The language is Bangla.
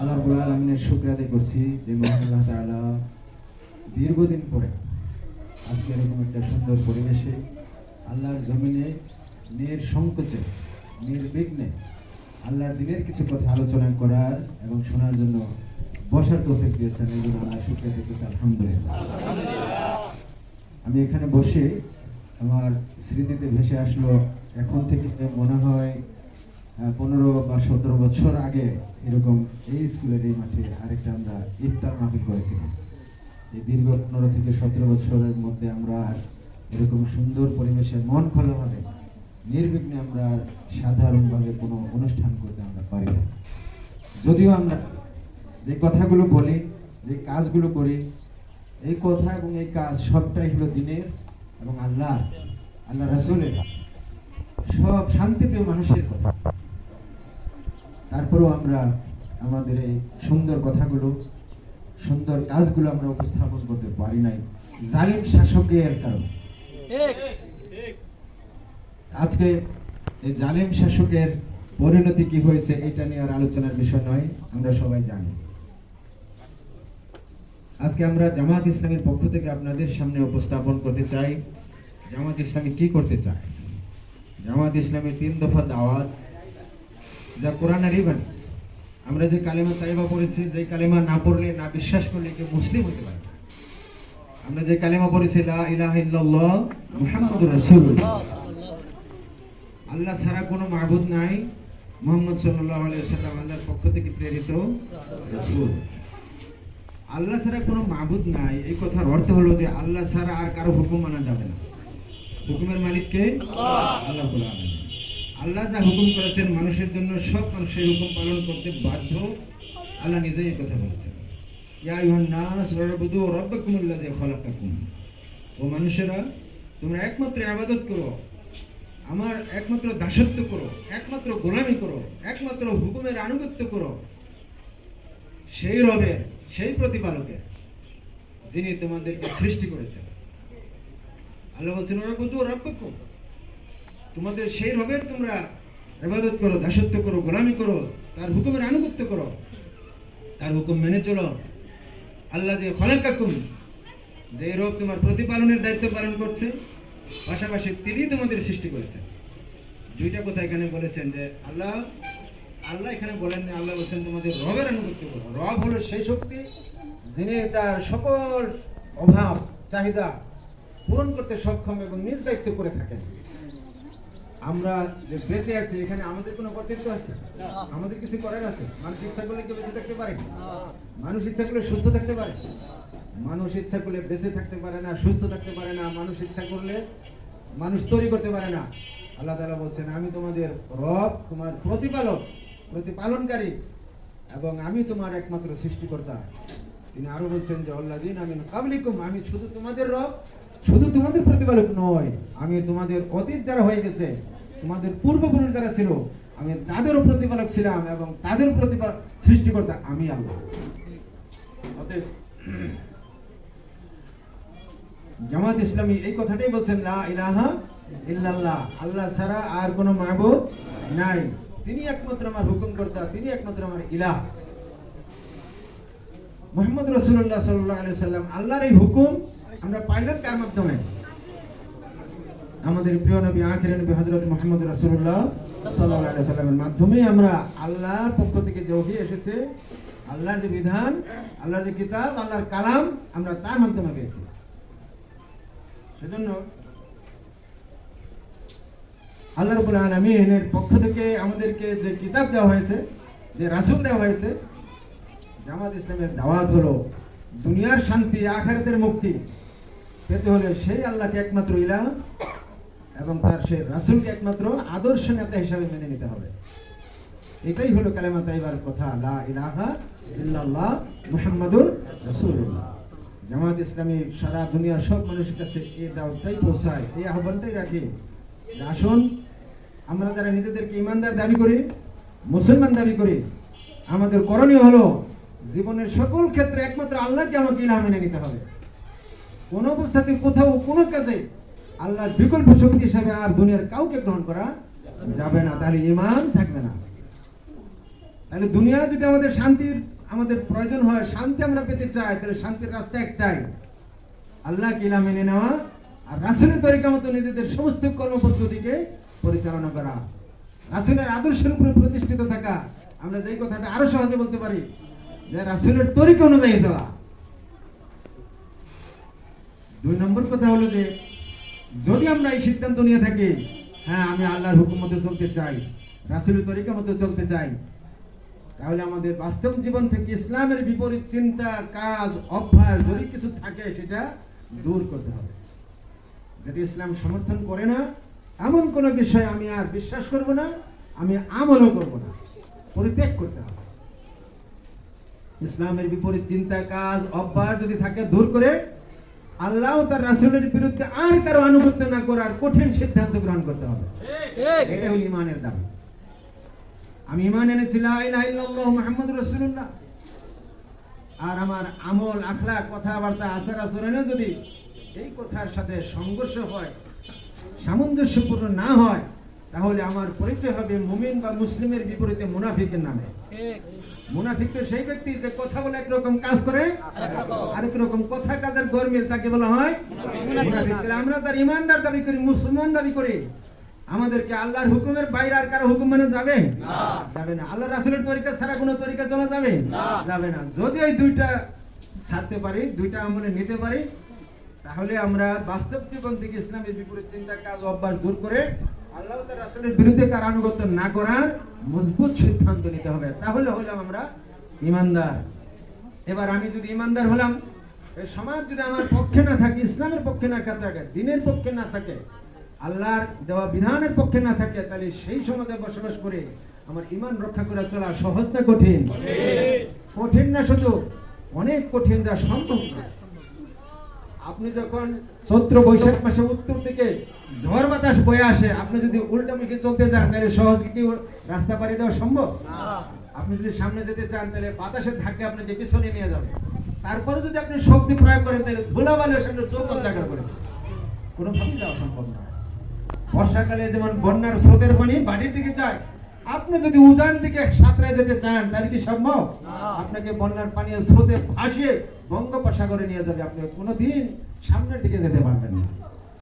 আল্লাহ রাব্বুল আলামিনের শুকর করছি যে মহান আল্লাহ দীর্ঘদিন পরে আজকে এরকম একটা সুন্দর পরিবেশে আল্লাহর জমিনে নির্সংকোচে নির্বিঘ্নে আল্লাহর দিনের কিছু কথা আলোচনা করার এবং শোনার জন্য বসার তৌফিক দিয়েছেন এই জন্য আল্লাহ শুক্রিয়া আদায় আলহামদুলিল্লাহ। আমি এখানে বসে আমার স্মৃতিতে ভেসে আসলো এখন থেকে মনে হয় পনেরো বা সতেরো বছর আগে এরকম এই স্কুলের এই মাঠে আরেকটা আমরা ইফতার মাহফিল করেছিলাম। এই দীর্ঘ পনেরো থেকে সতেরো বছরের মধ্যে আমরা এরকম সুন্দর পরিবেশে মন খোলাভাবে নির্বিঘ্নে আমরা সাধারণভাবে কোনো অনুষ্ঠান করতে আমরা পারি না। যদিও আমরা যে কথাগুলো বলি, যে কাজগুলো করি, এই কথা এবং এই কাজ সবটাই হলো দিনের এবং আল্লাহ আল্লাহ রাসূলের। সব শান্তিপ্রিয় মানুষের কথা। তারপরেও আমরা আমাদের এই সুন্দর কথাগুলো, সুন্দর কাজগুলো আমরা উপস্থাপন করতে পারি নাই। জালিম শাসকের কারণে। আজকে এই জালিম শাসকের পরিণতি কি হয়েছে, এটা নিয়ে আর আলোচনার বিষয় নয়, আমরা সবাই জানি। আজকে আমরা জামাত ইসলামের পক্ষ থেকে আপনাদের সামনে উপস্থাপন করতে চাই। জামাত ইসলামী কি করতে চায়? জামাত ইসলামের তিন দফা দাওয়াত যা কোরআন আর ইমান। আমরা যে কালেমা তাইবা পড়েছি যে কালেমা না পড়লে না বিশ্বাস করলে কেউ মুসলিম হতে পারে আমরা যে কালেমা পড়েছি লা ইলাহা ইল্লাল্লাহ মুহাম্মাদুর রাসূলুল্লাহ। আল্লাহ ছাড়া কোনো মাবুদ নাই মোহাম্মদ সাল্লাল্লাহু আলাইহি সাল্লাম আল্লাহর পক্ষ থেকে প্রেরিত রাসূল। আল্লাহ ছাড়া কোনো মাবুদ নাই এই কথার অর্থ হলো যে আল্লাহ ছাড়া আর কারও হুকুম মানা যাবে না। হুকুমের মালিককে আল্লাহ। আলামিন আল্লাহ যা হুকুম করেছেন মানুষের জন্য সব মানুষের হুকুম পালন করতে বাধ্য, আল্লাহ নিজেই এই কথা বলেছেন। ও মানুষেরা, তোমরা একমাত্র ইবাদত করো, আমার একমাত্র দাসত্ব করো, একমাত্র গোলামি করো, একমাত্র হুকুমের আনুগত্য করো। সেই রবের সেই প্রতিপালকের যিনি তোমাদেরকে সৃষ্টি করেছেন। আল্লাহ বলছেন ওরা রব্বুদু রাব্বাকুম। তোমাদের সেই রবের তোমরা এবাদত করো, দাসত্ব করো, গোলামি করো, তার হুকুমের আনুগত্য করো। তার হুকুম মেনে চলো। আল্লাহ যে খলাকাকুম, যে রব তোমার প্রতিপালনের দায়িত্ব পালন করছে, পাশাপাশি তিনি তোমাদের সৃষ্টি করেছেন। দুইটা কথা এখানে বলেছেন যে, আল্লাহ আল্লাহ এখানে বলেন না, আল্লাহ বলছেন তোমাদের রবের আনুগত্য করো। রব হলো সেই শক্তি যিনি তার সকল অভাব, চাহিদা পূরণ করতে সক্ষম এবং নিজ দায়িত্ব করে থাকেন। আমরা বেঁচে আছি, এখানে আমাদের কোনো কর্তৃত্ব আছে? আমাদের কিছু করার আছে? মানুষ ইচ্ছা করলে কেউ বেঁচে থাকতে পারে? মানুষ ইচ্ছা করলে সুস্থ থাকতে পারে? মানুষ ইচ্ছা করলে বেঁচে থাকতে পারে না, সুস্থ থাকতে পারে না, মানুষ ইচ্ছা করলে মানুষ তৈরি করতে পারে না। আল্লাহ তালা বলছেন, আমি তোমাদের রব, তোমার প্রতিপালক, প্রতিপালনকারী এবং আমি তোমার একমাত্র সৃষ্টিকর্তা। তিনি আরও বলছেন যে আল্লাযিন আমি কাবলিকুম আমি শুধু তোমাদের রব শুধু তোমাদের প্রতিপালক নয়, আমি তোমাদের অতীত যারা হয়ে গেছে, তোমাদের পূর্বপুরুষ যারা ছিল, আমি তাদেরও প্রতিপালক ছিলাম এবং তাদের প্রতিপা সৃষ্টিকর্তা আমি আল্লাহ। অতএব, জামাত ইসলামী এই কথাটাই বলছেন, লা ইলাহা ইল্লাল্লাহ, আল্লাহ ছাড়া আর কোনো মাহবুব নাই। তিনি একমাত্র আমার হুকুমকর্তা, তিনি একমাত্র আমার ইলাহ। মোহাম্মদ রসুল্লাহ সাল্লাহ আলি সাল্লাম আল্লাহর এই হুকুম আমরা পাইলাম কার মাধ্যমে? আমাদের প্রিয় নবী, আখির নবী হজরত মোহাম্মদ রসুল্লাহ সাল্লাহ সাল্লামের মাধ্যমে আমরা আল্লাহর পক্ষ থেকে যে ওহি এসেছে, আল্লাহর যে বিধান, আল্লাহর যে কিতাব, আল্লাহর কালাম আমরা তার মাধ্যমে পেয়েছি। সেজন্য আল্লাহ রবুল আলমিনের পক্ষ থেকে আমাদেরকে যে কিতাব দেওয়া হয়েছে, যে রাসুল দেওয়া হয়েছে, জামাত ইসলামের দাওয়াত হলো দুনিয়ার শান্তি, আখারাতের মুক্তি। পেতে হলে সেই আল্লাহকে একমাত্র ইলাহ এবং তার সেই রাসুলকে একমাত্র আদর্শ নেতা হিসাবে মেনে নিতে হবে। এটাই হলো কালেমা তাইবার কথা, লা ইলাহা ইল্লাল্লাহ মুহাম্মাদুর রাসূলুল্লাহ। জামাত ইসলামী সারা দুনিয়ার সব মানুষের কাছে এই দাওয়াতটাই পৌঁছায়, এই আহ্বানটাই রাখে। আসুন, আমরা যারা নিজেদেরকে ইমানদার দাবি করি, মুসলমান দাবি করি, আমাদের করণীয় হলো জীবনের সকল ক্ষেত্রে একমাত্র আল্লাহকে আমাকে ইলাহ মেনে নিতে হবে। কোন অবস্থাতে, কোথাও, কোনো কাজে আল্লাহর বিকল্প শক্তি হিসাবে আর দুনিয়ার কাউকে গ্রহণ করা যাবে না। তাহলে ইমান থাকবে না। তাহলে দুনিয়া যদি আমাদের শান্তির, আমাদের প্রয়োজন হয়, শান্তি আমরা পেতে চাই, তাহলে শান্তির রাস্তা একটাই। আল্লাহ কিলা মেনে নেওয়া আর রাসুলের তরিকা মতো নিজেদের সমস্ত কর্মপদ্ধতিকে পরিচালনা করা। রাসুলের আদর্শের উপরে প্রতিষ্ঠিত থাকা। আমরা যেই কথাটা আরও সহজে বলতে পারি যে রাসুলের তরিকা অনুযায়ী চলা। দুই নম্বর কথা হলো যে, যদি আমরা এই সিদ্ধান্ত নিয়ে থাকি হ্যাঁ আমি আল্লাহর হুকুম মতো চলতে চাই, রাসুলের তরিকা মতো চলতে চাই, তাহলে আমাদের বাস্তব জীবন থেকে ইসলামের বিপরীত চিন্তা, কাজ, অভ্যাস যদি কিছু থাকে, সেটা দূর করতে হবে। যদি ইসলাম সমর্থন করে না, এমন কোন বিষয় আমি আর বিশ্বাস করব না, আমি আমলও করব না, পরিত্যাগ করতে হবে। ইসলামের বিপরীত চিন্তা, কাজ, অভ্যাস যদি থাকে দূর করে আল্লাহ তার রাসূলের বিরুদ্ধে আর কারও আনুগত্য না করার কঠিন সিদ্ধান্ত গ্রহণ করতে হবে। এটা হল ইমানের দাবি। আমি ইমান এনেছি লা ইলাহা ইল্লাল্লাহ মুহাম্মাদুর রাসূলুল্লাহ। আর আমার আমল আখলাক কথাবার্তা আচার আচরণে যদি এই কথার সাথে সংঘর্ষ হয় সামঞ্জস্যপূর্ণ না হয় তাহলে আমার পরিচয় হবে মুমিন বা মুসলিমের বিপরীতে মুনাফিকের নামে। মুনাফিক তো সেই ব্যক্তি যে কথা বলে একরকম কাজ করে, আরেক রকম কথা কাজের গরমিল তাকে বলা হয়। আমরা তার ইমানদার দাবি করি, মুসলমান দাবি করি, আমাদেরকে আল্লাহর হুকুমের বাইরে আর কারও হুকুম মানে যাবে? যাবে না। আল্লাহ রাসুলের তরিকা ছাড়া কোনো তরিকা চলা যাবে? যাবে না। যদি ওই দুইটা ছাড়তে পারি, দুইটা আমলে নিতে পারি, তাহলে আমরা বাস্তব জীবন থেকে ইসলামের বিপরীত চিন্তা কাজ, অভ্যাস দূর করে আল্লাহ তার রাসুলের বিরুদ্ধে কার আনুগত্য না করার মজবুত সিদ্ধান্ত নিতে হবে। তাহলে হলাম আমরা ইমানদার। এবার আমি যদি ইমানদার হলাম সমাজ যদি আমার পক্ষে না থাকে, ইসলামের পক্ষে না থাকে, দিনের পক্ষে না থাকে, আল্লাহর দেওয়া বিধানের পক্ষে না থাকে, তাহলে সেই সমাজে বসবাস করে আমার ইমান রক্ষা করে চলা সহজ না কঠিন? কঠিন না শুধু, অনেক কঠিন যা সম্ভব আপনি যখন চৈত্র বৈশাখ মাসে উত্তর দিকে ঝড় বাতাস বয়ে আসে আপনি যদি উল্টা মুখে চলতে যান তাহলে সহজ কি রাস্তা পাড়ি দেওয়া সম্ভব? আপনি যদি সামনে যেতে চান তাহলে বাতাসের ধাক্কা আপনাকে পিছনে নিয়ে যাবে। তারপরে যদি আপনি শক্তি প্রয়োগ করেন তাহলে ধুলাবালি সামনে চৌক দেখা করে কোনোভাবেই যাওয়া সম্ভব না। বর্ষাকালে যেমন বন্যার স্রোতের পানি বাড়ির দিকে যায় আপনি যদি উজান দিকে সাঁতরে যেতে চান তাহলে কি সম্ভব? আপনাকে বন্যার পানি স্রোতে ভাসিয়ে বঙ্গোপসাগরে নিয়ে যাবে। আপনি কোনোদিন সামনের দিকে যেতে পারবেন না।